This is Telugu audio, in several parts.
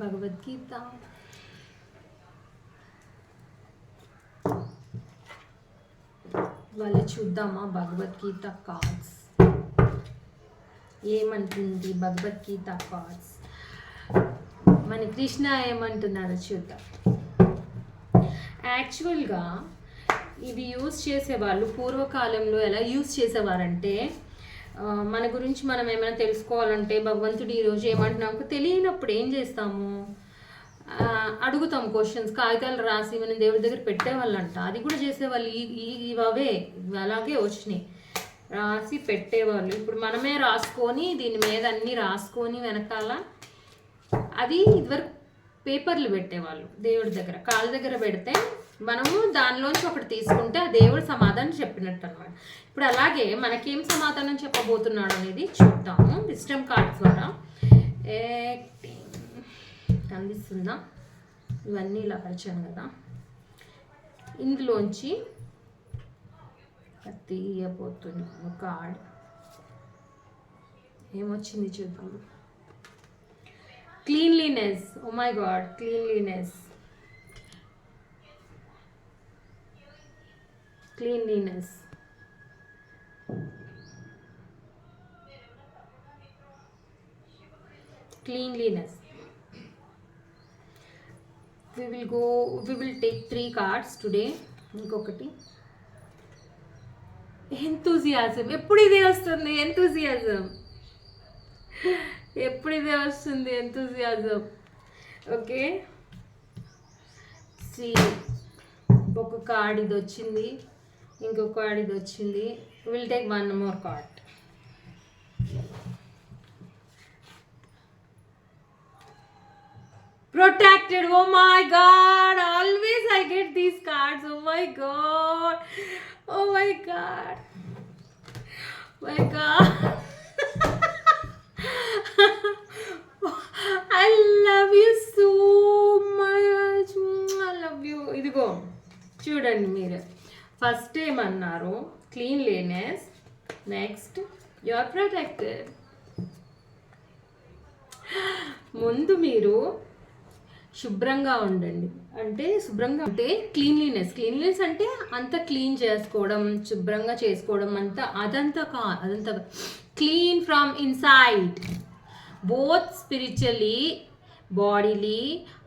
భగవద్గీత. వాళ్ళు చూద్దామా భగవద్గీత కార్డ్స్? ఏమంటుంది భగవద్గీత కార్డ్స్? మన కృష్ణ ఏమంటున్నారో చూద్దాం. యాక్చువల్గా ఇవి యూజ్ చేసేవాళ్ళు పూర్వకాలంలో ఎలా యూజ్ చేసేవారంటే మన గురించి మనం ఏమైనా తెలుసుకోవాలంటే భగవంతుడు ఈరోజు ఏమంటున్నాము తెలియనప్పుడు ఏం చేస్తాము? అడుగుతాం క్వశ్చన్స్ కాగితాలు రాసి మనం దేవుడి దగ్గర పెట్టేవాళ్ళంట. అది కూడా చేసేవాళ్ళు. ఈ ఈ- అవే అలాగే వచ్చినాయి. రాసి పెట్టేవాళ్ళు. ఇప్పుడు మనమే రాసుకొని దీని మీద అన్నీ రాసుకొని వెనకాల అది ఇదివరకు పేపర్లు పెట్టేవాళ్ళు దేవుడి దగ్గర. కాళ్ళ దగ్గర పెడితే మనము దానిలోంచి ఒకటి తీసుకుంటే ఆ దేవుడు సమాధానం చెప్పినట్టు అనమాట ఇప్పుడు అలాగే మనకేం సమాధానం చెప్పబోతున్నాడు అనేది చూద్దాము. విస్టమ్ కార్డ్ ద్వారా. ఏ ఇవన్నీ ఇలా పరిచాను కదా. ఇందులోంచి తీయబోతున్నాను కార్డ్. ఏమొచ్చింది చూద్దాం cleanliness. Oh my god cleanliness. Cleanliness cleanliness. We will go we will take three cards today. ఇంకొకటి. ఎంతూజియాజం ఎప్పుడు ఇదే వస్తుంది? ఎంతూజియాజం ఎప్పుడు ఇదే వస్తుంది? Enthusiasm okay? సి ఒక కార్డ్ ఇది వచ్చింది. ఇంకొక కార్డ్ ఇది వచ్చింది will take one more card protected oh my god always i get these cards oh my god oh my god my god first ఏమన్నారు? Cleanliness next you are protected ముందు మీరు శుభ్రంగా ఉండండి. అంటే శుభ్రంగా అంటే క్లీన్లీనెస్. క్లీన్లీనెస్ అంటే అంత క్లీన్ చేసుకోవడం శుభ్రంగా చేసుకోవడం అంతా అదంతా కా అదంతా clean from inside. Both spiritually bodily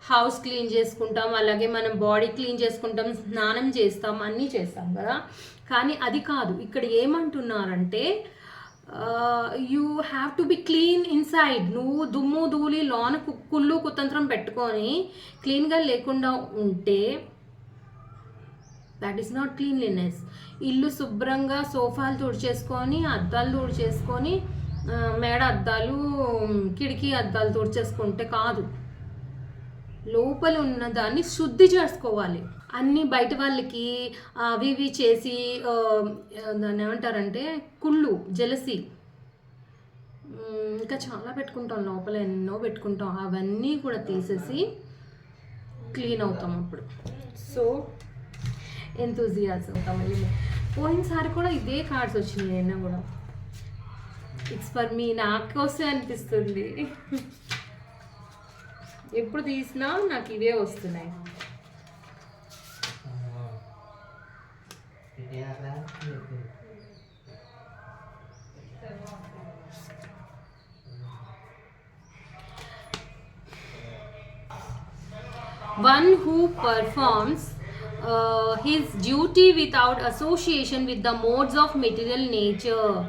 house clean చేసుకుంటాం అలాగే మనం బాడీ క్లీన్ చేసుకుంటాం స్నానం చేస్తాం అన్నీ చేస్తాం కదా. కానీ అది కాదు. ఇక్కడ ఏమంటున్నారంటే you have to be clean inside నువ్వు దుమ్ము ధూళి లోన కు- కుళ్ళు కుతంత్రం పెట్టుకొని క్లీన్గా లేకుండా ఉంటే దట్ ఈస్ నాట్ క్లీన్లీనెస్ ఇల్లు శుభ్రంగా సోఫాలు తుడిచేసుకొని అద్దాలు తుడిచేసుకొని చేసుకొని మేడ అద్దాలు కిటికీ అద్దాలు తుడిచేసుకుంటే కాదు. లోపల ఉన్న దాన్ని శుద్ధి చేసుకోవాలి. అన్ని బయట వాళ్ళకి అవి ఇవి చేసి దాన్ని ఏమంటారంటే కుళ్ళు జలసి. ఇంకా చాలా పెట్టుకుంటాం లోపల ఎన్నో పెట్టుకుంటాం. అవన్నీ కూడా తీసేసి క్లీన్ అవుతాం అప్పుడు. సో ఎంతూజియాస్ అవుతాం మళ్ళీ పోయినసారి కూడా ఇదే కార్డ్స్ వచ్చినాయి అయినా కూడా. ఇట్స్ ఫర్ మీ నాకు వస్తే అనిపిస్తుంది ఎప్పుడు తీసినా నాకు ఇవే వస్తున్నాయి one who performs uh, his duty without association with the modes of material nature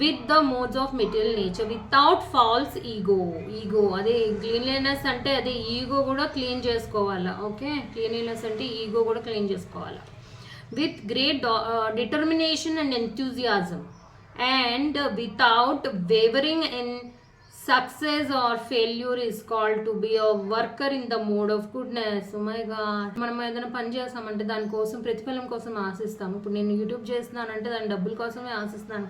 with the modes of material nature without false ego ego అదే క్లీన్లీనెస్ అంటే అదే ఈగో కూడా క్లీన్ చేసుకోవాలా? ఓకే క్లీన్లీనెస్ అంటే ఈగో కూడా క్లీన్ చేసుకోవాలా? With great determination and enthusiasm and without wavering in success or failure is called to be a worker in the mode of goodness మైగా మనం ఏదైనా పని చేస్తామంటే దానికోసం ప్రతిఫలం కోసం ఆశిస్తాం ఇప్పుడు నేను యూట్యూబ్ చేస్తున్నానంటే దాని డబ్బుల కోసమే ఆశిస్తాను.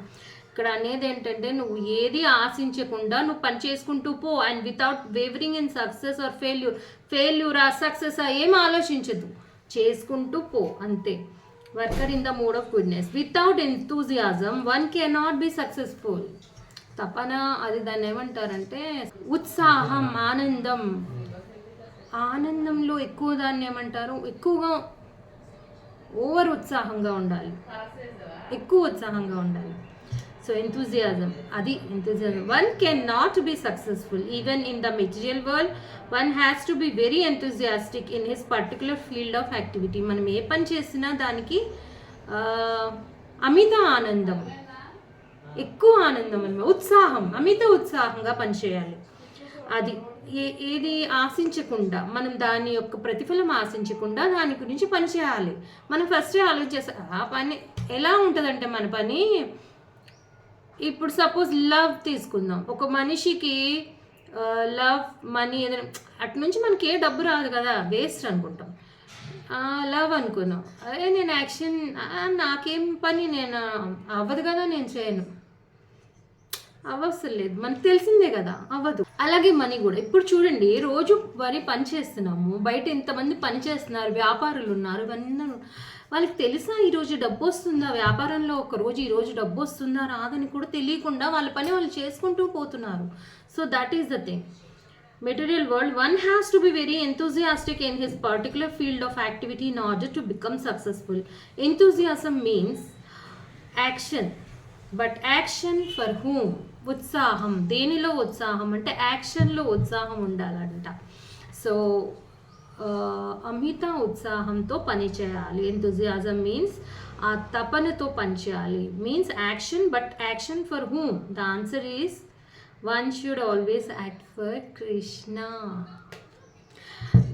ఇక్కడ అనేది ఏంటంటే నువ్వు ఏది ఆశించకుండా నువ్వు పని చేసుకుంటూ పో. And without wavering in success or failure failure ఆ సక్సెస్ ఏం ఆలోచించదు. చేసుకుంటూ పో. అంతే. Worker in the mode of goodness. Without enthusiasm one can not be successful తపన అది దాన్ని ఏమంటారంటే ఉత్సాహం ఆనందం. ఆనందంలో ఎక్కువ దాన్ని ఏమంటారు? ఎక్కువగా ఓవర్ ఉత్సాహంగా ఉండాలి. ఎక్కువ ఉత్సాహంగా ఉండాలి. సో ఎంతూజియాజం అది enthusiasm one can not be successful even in the material world one has to be very enthusiastic in his particular field of activity మనం ఏ పని చేసినా దానికి అమిత ఆనందం. ఎక్కువ ఆనందం అనమాట. ఉత్సాహం. అమిత ఉత్సాహంగా పనిచేయాలి అది ఏ ఏది ఆశించకుండా మనం దాని యొక్క ప్రతిఫలం ఆశించకుండా దాని గురించి పనిచేయాలి మనం ఫస్ట్ ఆలోచించేస్తా ఆ పని ఎలా ఉంటుందంటే మన పని ఇప్పుడు సపోజ్ లవ్ తీసుకుందాం. ఒక మనిషికి లవ్ మనీ ఏదైనా అటు నుంచి మనకి ఏ డబ్బు రాదు కదా వేస్ట్ అనుకుంటాం. లవ్ అనుకున్నాం అదే నేను యాక్షన్ నాకేం పని నేను అవ్వదు కదా నేను చేయను. అవసరం లేదు. మనకు తెలిసిందే కదా అవ్వదు. అలాగే మనీ కూడా. ఇప్పుడు చూడండి రోజు మరి పని చేస్తున్నాము బయట ఇంతమంది పని చేస్తున్నారు వ్యాపారులు ఉన్నారు ఇవన్నీ వాళ్ళకి తెలుసా ఈరోజు డబ్బు వస్తుందా? వ్యాపారంలో ఒక రోజు ఈరోజు డబ్బు వస్తుందా? రాదని కూడా తెలియకుండా వాళ్ళ పని వాళ్ళు చేసుకుంటూ పోతున్నారు. So that is the thing material world one has to be very enthusiastic in his particular field of activity in order to become successful enthusiasm means action but action for whom ఉత్సాహం. దేనిలో ఉత్సాహం? అంటే యాక్షన్లో ఉత్సాహం ఉండాలంట సో అమిత ఉత్సాహంతో పనిచేయాలి ఎంతూజియాజం మీన్స్ ఆ తపనతో పనిచేయాలి means action but action for whom the answer is one should always act for Krishna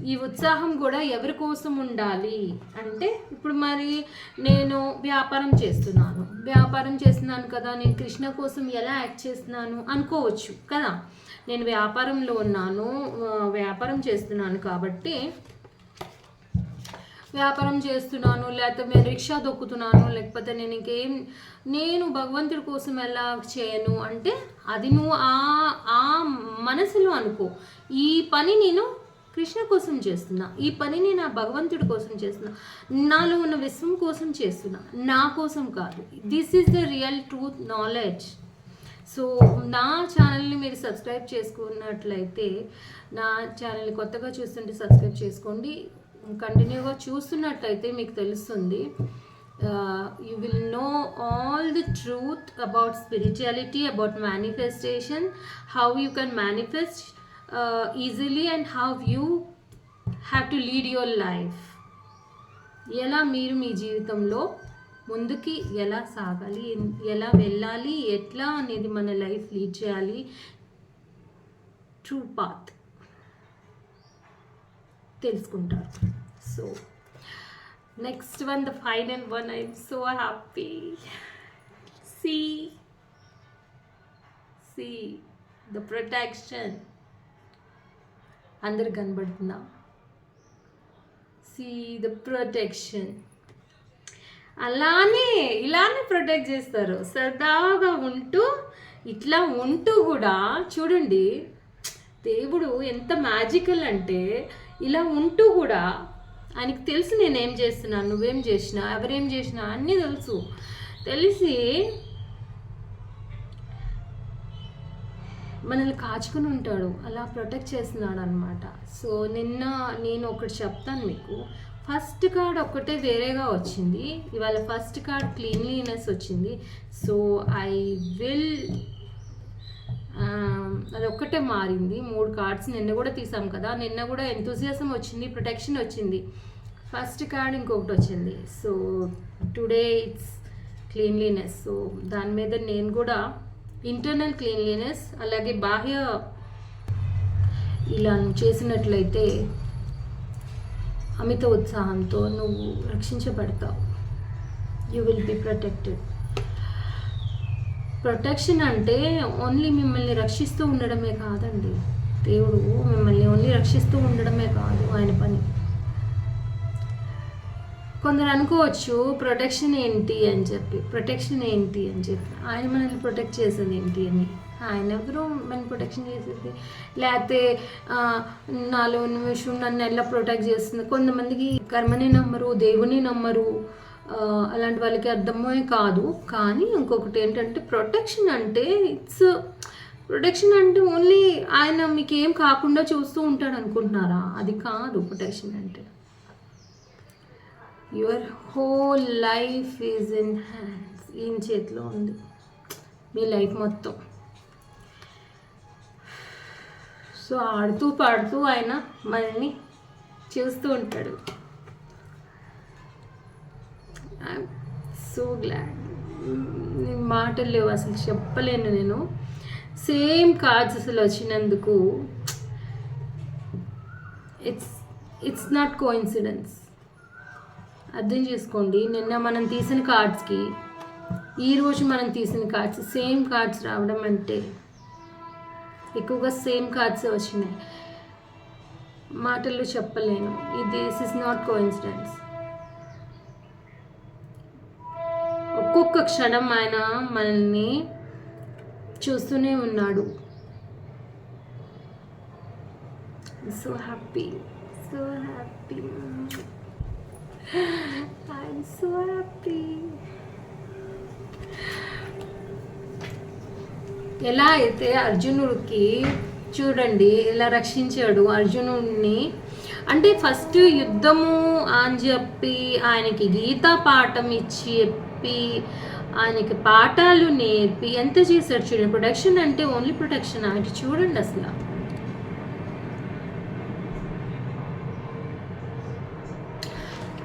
ఈ ఉత్సాహం కూడా ఎవరి కోసం ఉండాలి? అంటే ఇప్పుడు మరి నేను వ్యాపారం చేస్తున్నాను. వ్యాపారం చేస్తున్నాను కదా నేను కృష్ణ కోసం ఎలా యాక్ట్ చేస్తున్నాను అనుకోవచ్చు కదా? నేను వ్యాపారంలో ఉన్నాను వ్యాపారం చేస్తున్నాను కాబట్టి వ్యాపారం చేస్తున్నాను లేకపోతే నేను రిక్షా దొక్కుతున్నాను లేకపోతే నేను ఇంకేం నేను భగవంతుడి కోసం ఎలా చేయను అంటే అది నువ్వు ఆ ఆ మనసులో అనుకో. ఈ పని నేను కృష్ణ కోసం చేస్తున్నా ఈ పనిని నా భగవంతుడి కోసం చేస్తున్నా నాలో ఉన్న విశ్వం కోసం చేస్తున్నా నా కోసం కాదు. This is the real truth knowledge so నా ఛానల్ని మీరు సబ్స్క్రైబ్ చేసుకున్నట్లయితే నా ఛానల్ని కొత్తగా చూస్తుంటే సబ్స్క్రైబ్ చేసుకోండి. కంటిన్యూగా చూస్తున్నట్లయితే మీకు తెలుస్తుంది you will know all the truth about spirituality about manifestation how you can manifest easily and how you have to lead your life ఎలా మీరు మీ జీవితంలో ముందుకి ఎలా సాగాలి ఎలా వెళ్ళాలి ఎట్లా అనేది మన లైఫ్ లీడ్ చేయాలి. ట్రూ పాత్ తెలుసుకుంటారు. So next one the final one I'm so happy see see the protection అందరు కనబడుతుందా సి ద ప్రొటెక్షన్ అలానే ఇలానే ప్రొటెక్ట్ చేస్తారు. సరదాగా ఉంటూ ఇట్లా ఉంటూ కూడా చూడండి దేవుడు ఎంత మ్యాజికల్ అంటే ఇలా ఉంటూ కూడా ఆయనకి తెలుసు నేనేం చేస్తున్నా నువ్వేం చేసినా ఎవరేం చేసినా అన్నీ తెలుసు. తెలిసి మనల్ని కాచుకుని ఉంటాడు అలా ప్రొటెక్ట్ చేస్తున్నాడు అనమాట సో నిన్న నేను ఒకటి చెప్తాను మీకు. ఫస్ట్ కార్డ్ ఒక్కటే వేరేగా వచ్చింది. ఇవాళ ఫస్ట్ కార్డ్ క్లీన్లీనెస్ వచ్చింది. సో ఐ విల్ అది ఒక్కటే మారింది. మూడు కార్డ్స్ నిన్న కూడా తీసాం కదా. నిన్న కూడా ఎంతూజియాసం వచ్చింది ప్రొటెక్షన్ వచ్చింది. ఫస్ట్ కార్డ్ ఇంకొకటి వచ్చింది. So today it's cleanliness. So దాని మీద నేను కూడా ఇంటర్నల్ క్లీన్లీనెస్ అలాగే బాహ్య ఇలా చేసినట్లయితే అమిత ఉత్సాహంతో నువ్వు రక్షించబడతావు. You will be protected protection అంటే ఓన్లీ మిమ్మల్ని రక్షిస్తూ ఉండడమే కాదండి. దేవుడు మిమ్మల్ని ఓన్లీ రక్షిస్తూ ఉండడమే కాదు ఆయన పని. కొందరు అనుకోవచ్చు ప్రొటెక్షన్ ఏంటి? అని చెప్పి. ప్రొటెక్షన్ ఏంటి? అని చెప్పి. ఆయన మనల్ని ప్రొటెక్ట్ చేసేది ఏంటి అని. ఆయన ఎవరు ప్రొటెక్షన్ చేసేది. లేకపోతే నాలో ఉన్న విషయం నన్ను ఎలా ప్రొటెక్ట్ చేస్తుంది? కొంతమందికి కర్మని నమ్మరు దేవుని నమ్మరు. అలాంటి వాళ్ళకి అర్థమే కాదు. కానీ ఇంకొకటి ఏంటంటే ప్రొటెక్షన్ అంటే ఇట్స్ ప్రొటెక్షన్ అంటే ఓన్లీ ఆయన మీకు ఏం కాకుండా చూస్తూ ఉంటాడు అనుకుంటున్నారా? అది కాదు ప్రొటెక్షన్ అంటే. Your whole life is in hands ఈయన చేతిలో ఉంది. మీ లైఫ్ మొత్తం. సో ఆడుతూ పాడుతూ ఆయన మనల్ని చూస్తూ ఉంటాడు. సో గ్లాడ్ మాటలు లేవు అసలు చెప్పలేను నేను. సేమ్ కార్డ్స్ అసలు వచ్చినందుకు ఇట్స్ ఇట్స్ నాట్ కోఇన్సిడెన్స్ అర్థం చేసుకోండి నిన్న మనం తీసిన కార్డ్స్కి ఈరోజు మనం తీసిన కార్డ్స్ సేమ్ కార్డ్స్ రావడం అంటే ఎక్కువగా సేమ్ కార్డ్స్ వచ్చినాయి. మాటల్లో చెప్పలేను. ఇది దిస్ ఇస్ నాట్ కోఇన్సిడెన్స్ ఒక్కొక్క క్షణం ఆయన మనల్ని చూస్తూనే ఉన్నాడు. So happy so happy I'm so happy ఎలా అయితే అర్జునుడికి చూడండి ఎలా రక్షించాడు అర్జునుడిని అంటే ఫస్ట్ యుద్ధము అని చెప్పి ఆయనకి గీతా పాఠం ఇచ్చి చెప్పి ఆయనకి పాఠాలు నేర్పి ఎంత చేశాడు చూడండి. ప్రొటెక్షన్ అంటే ఓన్లీ ప్రొటెక్షన్ ఆయన చూడండి అసలు.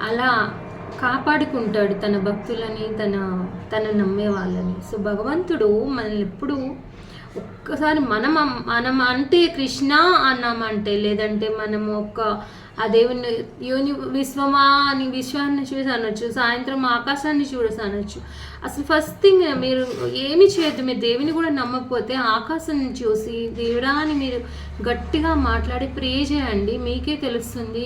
అలా కాపాడుకుంటాడు తన భక్తులని తన తన నమ్మే వాళ్ళని. సో భగవంతుడు మనల్ని ఎప్పుడు ఒక్కసారి మనం మనం అంటే కృష్ణ అన్నామంటే లేదంటే మనం ఒక ఆ దేవుని యూని విశ్వమా అని విశ్వాన్ని చూసి అనొచ్చు సాయంత్రం ఆకాశాన్ని చూడసి అనొచ్చు అసలు ఫస్ట్ థింగ్ మీరు ఏమి చేయొద్దు మీరు దేవుని కూడా నమ్మకపోతే ఆకాశం చూసి దేవుడా అని మీరు గట్టిగా మాట్లాడి ప్రే చేయండి మీకే తెలుస్తుంది.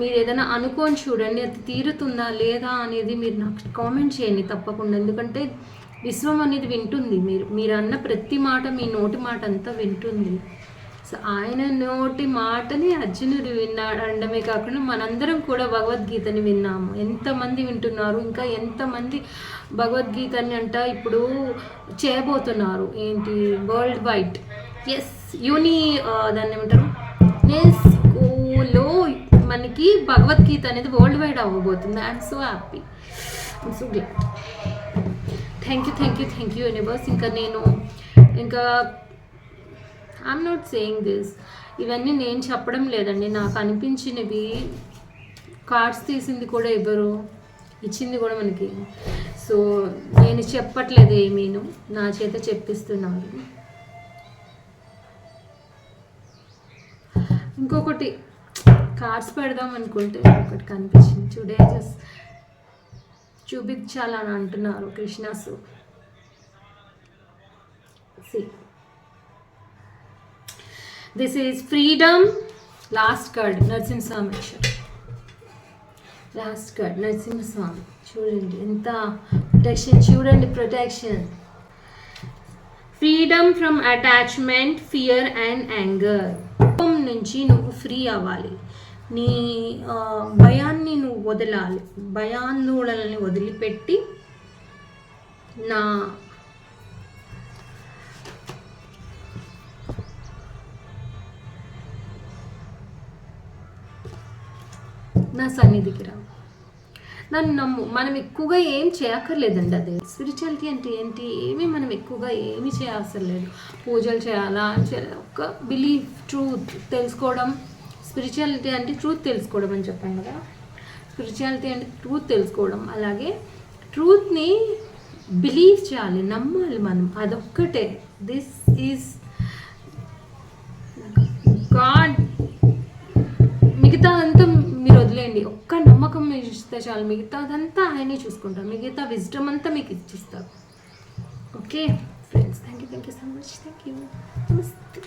మీరు ఏదైనా అనుకోని చూడండి అది తీరుతుందా లేదా అనేది మీరు నాకు కామెంట్ చేయండి తప్పకుండా. ఎందుకంటే విశ్వం అనేది వింటుంది. మీరు మీరు అన్న ప్రతి మాట మీ నోటి మాట అంతా వింటుంది. సో ఆయన నోటి మాటని అర్జునుడు విన్నాడు అనడమే కాకుండా మనందరం కూడా భగవద్గీతని విన్నాము. ఎంతమంది వింటున్నారు ఇంకా ఎంతమంది భగవద్గీతని అంట ఇప్పుడు చేయబోతున్నారు. ఏంటి? వరల్డ్ వైడ్ ఎస్ యూని దాన్ని ఏమంటారు? నెస్కోలో మనకి భగవద్గీత అనేది వరల్డ్ వైడ్ అవ్వబోతుంది. I'm so happy I'm so glad thank you thank you thank you universe ఇంకా నేను ఇంకా ఐఎమ్ నాట్ సేయింగ్ దిస్ ఇవన్నీ నేను చెప్పడం లేదండి. నాకు అనిపించినవి కార్డ్స్ తీసింది కూడా ఇవ్వరు ఇచ్చింది కూడా మనకి. సో నేను చెప్పట్లేదు ఏమీను. నా చేత చెప్పిస్తున్నారు. ఇంకొకటి కార్డ్స్ పెడదాం అనుకుంటే ఒకటి కనిపించింది. టుడే జస్ట్ చూపించాలని అంటున్నారు కృష్ణాసు. See. This is freedom last card Narasimhaswamy. Axar last card Narasimhaswamy. చూడండి ఎంత ప్రొటెక్షన్ చూడండి protection freedom from attachment fear and anger. నుంచి నువ్వు ఫ్రీ అవ్వాలి. నీ భయాన్ని నువ్వు వదలాలి. భయాందోళనని వదిలిపెట్టి నా నా సన్నిధికి రా. నన్ను నమ్ము. మనం ఎక్కువగా ఏం చేయక్కర్లేదండి అదే. స్పిరిచువాలిటీ అంటే ఏంటి? ఏమీ మనం ఎక్కువగా ఏమీ చేయవసరం లేదు పూజలు చేయాలా? అని చేయాలి? ఒక బిలీఫ్ ట్రూత్ తెలుసుకోవడం స్పిరిచువాలిటీ అంటే ట్రూత్ తెలుసుకోవడం అని చెప్పాను కదా. స్పిరిచువాలిటీ అంటే ట్రూత్ తెలుసుకోవడం. అలాగే ట్రూత్ని బిలీవ్ చేయాలి నమ్మాలి మనం. అదొక్కటే. దిస్ ఈజ్ గాడ్ మిగతా అంతా మీరు వదిలేయండి. ఒక్క నమ్మకం మీరు ఇస్తే చాలు. మిగతాదంతా ఆయనే చూసుకుంటారు. మిగతా విజ్డమ్ అంతా మీకు ఇచ్చిస్తారు. Okay friends thank you thank you so much thank you namaste